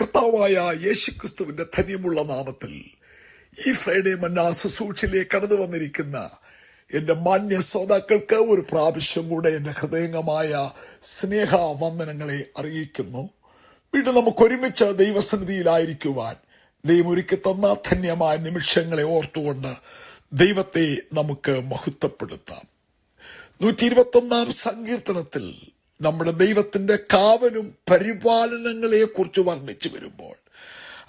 കർത്താവായ യേശുക്രിസ്തുവിന്റെ ധന്യമുള്ള നാമത്തിൽ ഈ ഫ്രൈഡേ മന്ന ശുശ്രൂഷയിലേക്ക് കടന്നു വന്നിരിക്കുന്ന എന്റെ മാന്യ ശ്രോതാക്കൾക്ക് ഒരു പ്രാവശ്യം കൂടെ എന്റെ ഹൃദയംഗമായ സ്നേഹ വന്ദനങ്ങളെ അറിയിക്കുന്നു. വീണ്ടും നമുക്ക് ഒരുമിച്ച് ദൈവസന്നിധിയിലായിരിക്കുവാൻ ദൈവം ഒരുക്കി തന്ന ധന്യമായ നിമിഷങ്ങളെ ഓർത്തുകൊണ്ട് ദൈവത്തെ നമുക്ക് മഹത്വപ്പെടുത്താം. നൂറ്റി ഇരുപത്തൊന്നാം സങ്കീർത്തനത്തിൽ നമ്മുടെ ദൈവത്തിന്റെ കാവനും പരിപാലനങ്ങളെ കുറിച്ച് വർണിച്ചു വരുമ്പോൾ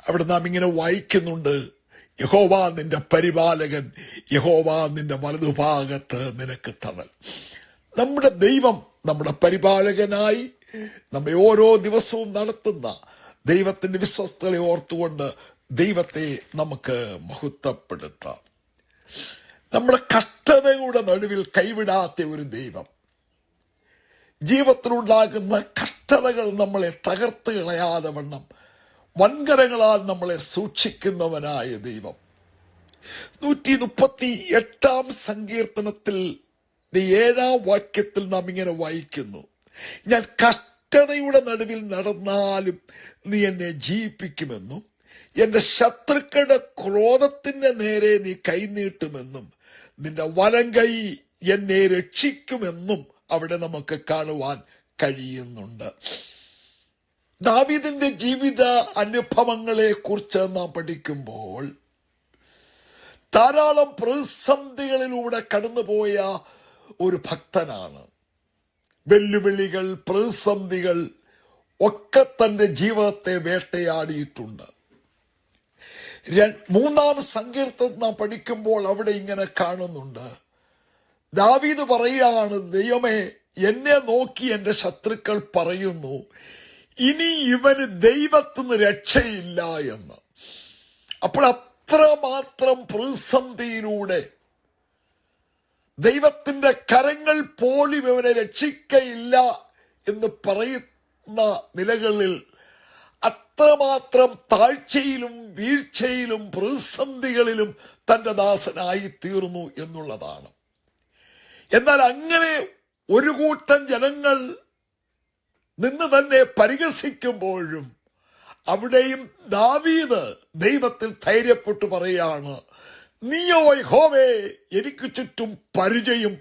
അവിടെ നാം ഇങ്ങനെ വായിക്കുന്നുണ്ട് യഹോവ നിന്റെ പരിപാലകൻ യഹോവ നിന്റെ വലതുഭാഗത്ത് നിനക്ക് തണൽ. നമ്മുടെ ദൈവം നമ്മുടെ പരിപാലകനായി നമ്മെ ഓരോ ദിവസവും നടത്തുന്ന ദൈവത്തിന്റെ വിശ്വസ്തകളെ ഓർത്തുകൊണ്ട് ദൈവത്തെ നമുക്ക് മഹത്വപ്പെടുത്താം. നമ്മുടെ കഷ്ടതയുടെ നടുവിൽ കൈവിടാത്ത ഒരു ദൈവം ജീവിതത്തിലുണ്ടാകുന്ന കഷ്ടതകൾ നമ്മളെ തകർത്ത് കളയാതെ വണ്ണം. വൻകരങ്ങളാൽ നമ്മളെ സൂക്ഷിക്കുന്നവനായ ദൈവം. നൂറ്റി മുപ്പത്തി എട്ടാം സങ്കീർത്തനത്തിൽ ഏഴാം വാക്യത്തിൽ നാം ഇങ്ങനെ വായിക്കുന്നു. ഞാൻ കഷ്ടതയുടെ നടുവിൽ നടന്നാലും നീ എന്നെ ജീവിപ്പിക്കുമെന്നും എന്റെ ശത്രുക്കളുടെ ക്രോധത്തിന്റെ നേരെ നീ കൈനീട്ടുമെന്നും നിന്റെ വലം കൈ എന്നെ രക്ഷിക്കുമെന്നും അവിടെ നമുക്ക് കാണുവാൻ കഴിയുന്നുണ്ട്. ദാവീദിന്റെ ജീവിത അനുഭവങ്ങളെ കുറിച്ച് നാം പഠിക്കുമ്പോൾ ധാരാളം പ്രതിസന്ധികളിലൂടെ കടന്നുപോയ ഒരു ഭക്തനാണ്. വെല്ലുവിളികൾ പ്രതിസന്ധികൾ ഒക്കെ തന്റെ ജീവിതത്തെ വേട്ടയാടിയിട്ടുണ്ട്. മൂന്നാം സങ്കീർത്തം നാം പഠിക്കുമ്പോൾ അവിടെ ഇങ്ങനെ കാണുന്നുണ്ട്. ദാവീദ് പറയുകയാണ് ദൈവമേ എന്നെ നോക്കി എന്റെ ശത്രുക്കൾ പറയുന്നു ഇനി ഇവന് ദൈവത്തിന് രക്ഷയില്ല എന്ന്. അപ്പോൾ അത്രമാത്രം പ്രതിസന്ധിയിലൂടെ ദൈവത്തിന്റെ കരങ്ങൾ പോലും ഇവനെ രക്ഷിക്കയില്ല എന്ന് പറയുന്ന നിലകളിൽ അത്രമാത്രം താഴ്ചയിലും വീഴ്ചയിലും പ്രതിസന്ധികളിലും തന്റെ ദാസനായി തീർന്നു എന്നുള്ളതാണ്. എന്നാൽ അങ്ങനെ ഒരു കൂട്ടം ജനങ്ങൾ നിന്ന് തന്നെ പരിഹസിക്കുമ്പോഴും അവിടെയും ദാവീദ് ദൈവത്തിൽ ധൈര്യപ്പെട്ടു പറയാണ് നീയോ ഹോവേ എനിക്ക് ചുറ്റും പരിചയം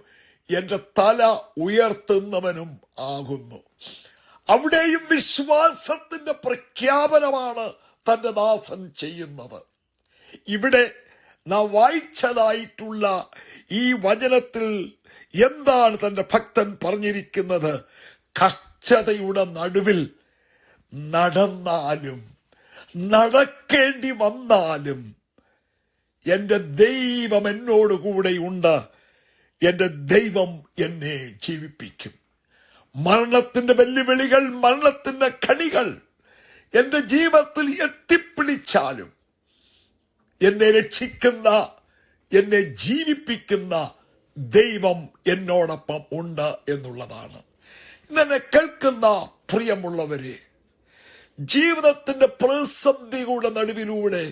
എന്റെ തല ഉയർത്തുന്നവനും ആകുന്നു. അവിടെയും വിശ്വാസത്തിന്റെ പ്രഖ്യാപനമാണ് തന്റെ ദാസൻ ചെയ്യുന്നത്. ഇവിടെ നാം വായിച്ചതായിട്ടുള്ള ഈ വചനത്തിൽ എന്താണ് തന്റെ ഭക്തൻ പറഞ്ഞിരിക്കുന്നത്? കഷ്ടതയുടെ നടുവിൽ നടന്നാലും നടക്കേണ്ടി വന്നാലും എന്റെ ദൈവം എന്നോട് കൂടെയുണ്ട് എന്റെ ദൈവം എന്നെ ജീവിപ്പിക്കും. മരണത്തിന്റെ വെല്ലുവിളികൾ മരണത്തിന്റെ കണികൾ എന്റെ ജീവിതത്തിൽ എത്തിപ്പിടിച്ചാലും എന്നെ രക്ഷിക്കുന്ന എന്നെ ജീവിപ്പിക്കുന്ന ദൈവം എന്നോടൊപ്പം ഉണ്ട് എന്നുള്ളതാണ്. ഇന്നെ കേൾക്കുന്ന പ്രിയമുള്ളവരെ ജീവിതത്തിന്റെ പ്രതിസന്ധികളുടെ നടുവിലൂടെ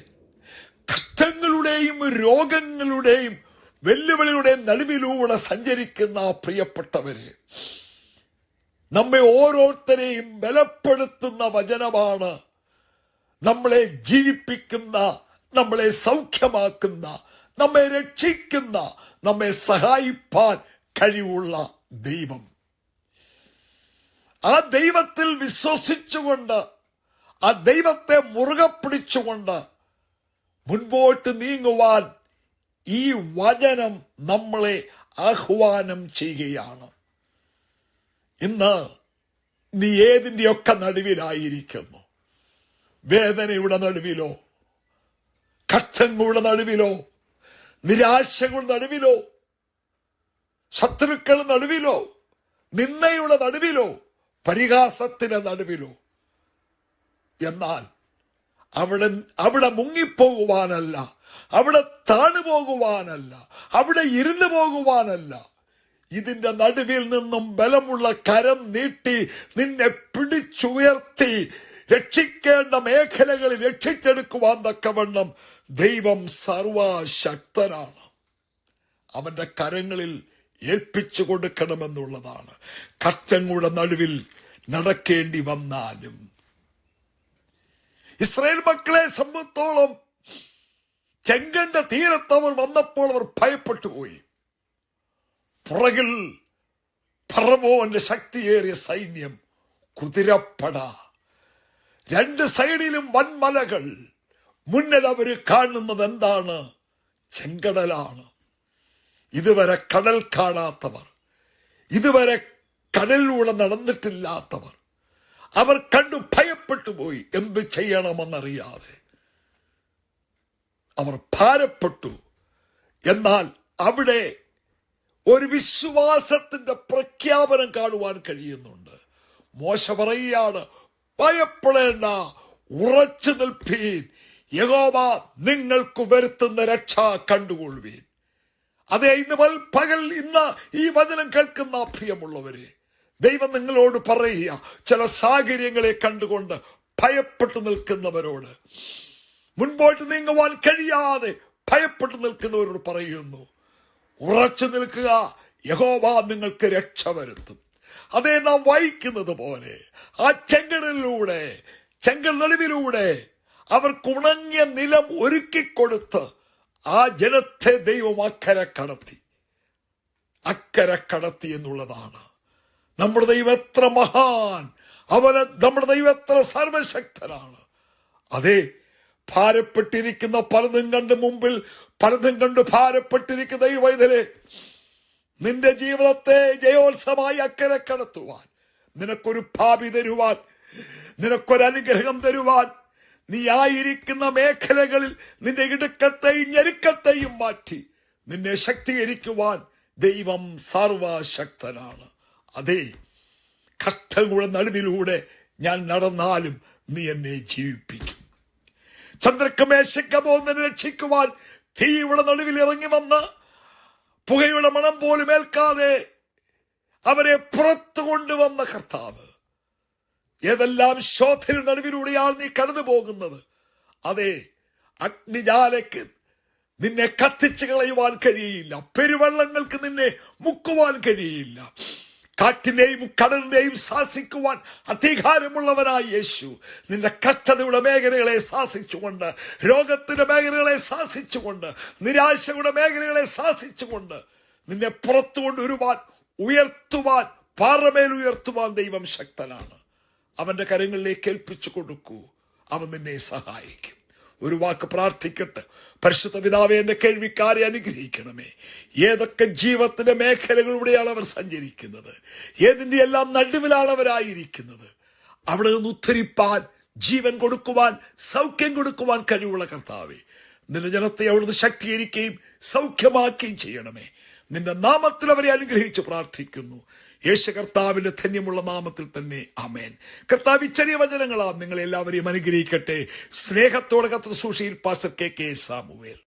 കഷ്ടങ്ങളുടെയും രോഗങ്ങളുടെയും വെല്ലുവിളിയുടെയും നടുവിലൂടെ സഞ്ചരിക്കുന്ന പ്രിയപ്പെട്ടവരെ നമ്മെ ഓരോരുത്തരെയും ബലപ്പെടുത്തുന്ന വചനമാണ് നമ്മളെ ജീവിപ്പിക്കുന്ന നമ്മളെ സൗഖ്യമാക്കുന്ന നമ്മെ രക്ഷിക്കുന്ന നമ്മെ സഹായിപ്പാൻ കഴിവുള്ള ദൈവം. ആ ദൈവത്തിൽ വിശ്വസിച്ചുകൊണ്ട് ആ ദൈവത്തെ മുറുകെ പിടിച്ചുകൊണ്ട് മുൻപോട്ട് നീങ്ങുവാൻ ഈ വചനം നമ്മളെ ആഹ്വാനം ചെയ്യുകയാണ്. ഇന്ന് നീ ഏതിന്റെയൊക്കെ നടുവിലായിരിക്കുന്നു? വേദനയുടെ നടുവിലോ കഷ്ടങ്ങളുടെ നടുവിലോ നിരാശകളുടെ നടുവിലോ ശത്രുക്കൾ നടുവിലോ നിന്നയുടെ നടുവിലോ പരിഹാസത്തിന്റെ നടുവിലോ. എന്നാൽ അവിടെ അവിടെ മുങ്ങിപ്പോകുവാനല്ല അവിടെ താണു പോകുവാനല്ല അവിടെ ഇരുന്നു പോകുവാനല്ല. ഇതിന്റെ നടുവിൽ നിന്നും ബലമുള്ള കരം നീട്ടി നിന്നെ പിടിച്ചുയർത്തി രക്ഷിക്കേണ്ട മേഖലകളിൽ രക്ഷിച്ചെടുക്കുവാൻ തക്കവണ്ണം ദൈവം സർവശക്തനാണ്. അവന്റെ കരങ്ങളിൽ ഏൽപ്പിച്ചു കൊടുക്കണമെന്നുള്ളതാണ്. കഷ്ടങ്ങളുടെ നടുവിൽ നടക്കേണ്ടി വന്നാലും. ഇസ്രായേൽ മക്കളെ സംബന്ധിച്ചോളം ചെങ്കന്റെ തീരത്ത് അവർ വന്നപ്പോൾ അവർ ഭയപ്പെട്ടു പോയി പുറകിൽ പറവോന്റെ ശക്തിയേറിയ സൈന്യം കുതിരപ്പട രണ്ട് സൈഡിലും വൻമലകൾ. മുന്നിൽ അവർ കാണുന്നത് എന്താണ്? ചെങ്കടലാണ്. ഇതുവരെ കടൽ കാണാത്തവർ. ഇതുവരെ കടലിലൂടെ നടന്നിട്ടില്ലാത്തവർ. അവർ കണ്ടു ഭയപ്പെട്ടു പോയി. എന്ത് ചെയ്യണമെന്നറിയാതെ. അവർ ഭാരപ്പെട്ടു. എന്നാൽ അവിടെ ഒരു വിശ്വാസത്തിന്റെ പ്രഖ്യാപനം കാണുവാൻ കഴിയുന്നുണ്ട്. മോശ പറയുകയാണ് ഭയപ്പെടേണ്ട ഉറച്ചു നിൽപ്പീൻ. യഹോവ നിങ്ങൾക്ക് വരുത്തുന്ന രക്ഷ കണ്ടുകൊള്ളുവീൻ. അതെ ഇന്ന് പകൽ ഇന്ന് ഈ വചനം കേൾക്കുന്ന പ്രിയമുള്ളവരെ ദൈവം നിങ്ങളോട് പറയുക ചില സാഹചര്യങ്ങളെ കണ്ടുകൊണ്ട് ഭയപ്പെട്ടു നിൽക്കുന്നവരോട്. മുൻപോട്ട് നീങ്ങുവാൻ കഴിയാതെ ഭയപ്പെട്ടു നിൽക്കുന്നവരോട് പറയുന്നു ഉറച്ചു നിൽക്കുക യഹോവ നിങ്ങൾക്ക് രക്ഷ വരുത്തും. അതേ നാം വായിക്കുന്നത് പോലെ ആ ചെങ്കടലിലൂടെ ചെങ്കൽ നടുവിലൂടെ അവർക്ക് ഉണങ്ങിയ നിലം ഒരുക്കിക്കൊടുത്ത് ആ ജനത്തെ ദൈവം അക്കരെ കടത്തി. അക്കര കടത്തി എന്നുള്ളതാണ്. നമ്മുടെ ദൈവം എത്ര മഹാൻ. അവന് നമ്മുടെ ദൈവം എത്ര സർവശക്തനാണ്. അതെ ഭാരപ്പെട്ടിരിക്കുന്ന പലതും കണ്ട് മുമ്പിൽ പലതും കണ്ട് ഭാരപ്പെട്ടിരിക്കുന്ന വൈദ്യരെ നിന്റെ ജീവിതത്തെ ജയോത്സവമായി അക്കരെ കടത്തുവാൻ നിനക്കൊരു ഭാവി തരുവാൻ നിനക്കൊരു അനുഗ്രഹം തരുവാൻ നീ ആയിരിക്കുന്ന മേഖലകളിൽ നിന്റെ ഇടുക്കത്തെയും ഞെരുക്കത്തെയും മാറ്റി നിന്നെ ശക്തീകരിക്കുവാൻ ദൈവം സർവശക്തനാണ്. അതെ കഷ്ടങ്ങളുടെ നടുവിലൂടെ ഞാൻ നടന്നാലും നീ എന്നെ ജീവിപ്പിക്കും. ചന്ദ്രക്കമേശക്കമോ പോകുന്നതിനെ രക്ഷിക്കുവാൻ തീയുടെ നടുവിൽ ഇറങ്ങി വന്ന് പുകയുടെ മണം പോലും ഏൽക്കാതെ അവരെ പുറത്തു കൊണ്ടുവന്ന കർത്താവ്. ഏതെല്ലാം ശോധന നടുവിലൂടെയാണ് നീ കടന്നു പോകുന്നത്? അതെ അഗ്നിജാലയ്ക്ക് നിന്നെ കത്തിച്ചു കളയുവാൻ കഴിയില്ല പെരുവെള്ളങ്ങൾക്ക് നിന്നെ മുക്കുവാൻ കഴിയില്ല കാറ്റിനെയും കടലിനെയും ശാസിക്കുവാൻ അധികാരമുള്ളവനായ യേശു നിന്റെ കഷ്ടതയുടെ മേഖലകളെ ശാസിച്ചുകൊണ്ട് രോഗത്തിന്റെ മേഖലകളെ ശാസിച്ചുകൊണ്ട് നിരാശയുടെ മേഖലകളെ ശാസിച്ചുകൊണ്ട് നിന്നെ പുറത്തുകൊണ്ട് കൊണ്ടുവരുവാൻ ഉയർത്തുവാൻ പാറമേൽ ഉയർത്തുവാൻ ദൈവം ശക്തനാണ്. അവന്റെ കരങ്ങളിലേക്ക് ഏൽപ്പിച്ചു കൊടുക്കൂ. അവൻ നിന്നെ സഹായിക്കും. ഒരു വാക്ക് പ്രാർത്ഥിക്കട്ടെ. പരിശുദ്ധ പിതാവെ എന്റെ കേൾവിക്കാരെ അനുഗ്രഹിക്കണമേ. ഏതൊക്കെ ജീവത്തിന്റെ മേഖലകളിലൂടെയാണ് അവർ സഞ്ചരിക്കുന്നത്? ഏതിന്റെ എല്ലാം നടുവിലാണ് അവരായിരിക്കുന്നത്? അവിടെ നിന്ന് ഉദ്ധരിപ്പാൻ ജീവൻ കൊടുക്കുവാൻ സൗഖ്യം കൊടുക്കുവാൻ കഴിവുള്ള കർത്താവേ നിന്റെ ജനത്തെ അവിടുന്ന് ശക്തീകരിക്കുകയും സൗഖ്യമാക്കുകയും ചെയ്യണമേ. നിന്റെ നാമത്തിൽ അവരെ അനുഗ്രഹിച്ച് പ്രാർത്ഥിക്കുന്നു. യേശു കർത്താവിന്റെ ധന്യമുള്ള നാമത്തിൽ തന്നെ അമേൻ കർത്താവ് ചെറിയ വചനങ്ങളാ നിങ്ങളെല്ലാവരെയും അനുഗ്രഹിക്കട്ടെ. സ്നേഹത്തോടെ കത്ത് സൂക്ഷിയിൽ പാസർ കെ കെ സാമുവേൽ.